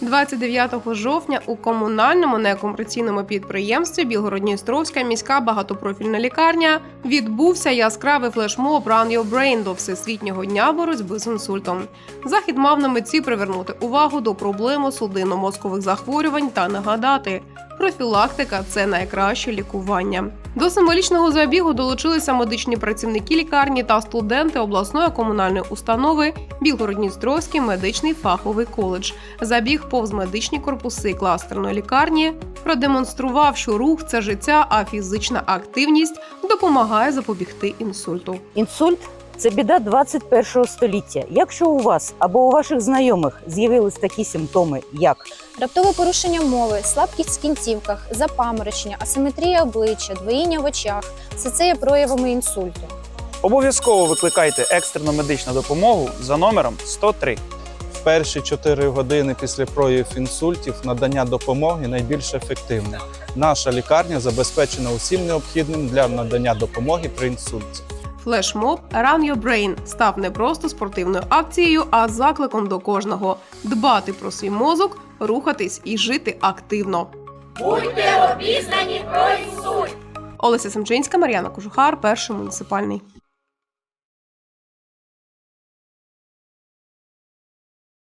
29 жовтня у комунальному некомерційному підприємстві Білгородністровська міська багатопрофільна лікарня відбувся яскравий флешмоб Run Your Brain до Всесвітнього дня боротьби з інсультом. Захід мав на меті привернути увагу до проблеми судинно-мозкових захворювань та нагадати. Профілактика це найкраще лікування. До символічного забігу долучилися медичні працівники лікарні та студенти обласної комунальної установи Білгородністровський медичний фаховий коледж. Забіг повз медичні корпуси кластерної лікарні продемонстрував, що рух це життя, а фізична активність допомагає запобігти інсульту. Інсульт це біда 21 століття. Якщо у вас або у ваших знайомих з'явились такі симптоми, як Раптове порушення мови, слабкість в кінцівках, запаморочення, асиметрія обличчя, двоїння в очах все це є проявами інсульту. Обов'язково викликайте екстрену медичну допомогу за номером 103. В перші 4 години після проявів інсультів надання допомоги найбільш ефективне. Наша лікарня забезпечена усім необхідним для надання допомоги при інсульті. Флешмоб Run Your Brain став не просто спортивною акцією, а закликом до кожного дбати про свій мозок, рухатись і жити активно. Будьте обізнані про інсульт! Олеся Семчинська, Мар'яна Кожухар, перший муніципальний.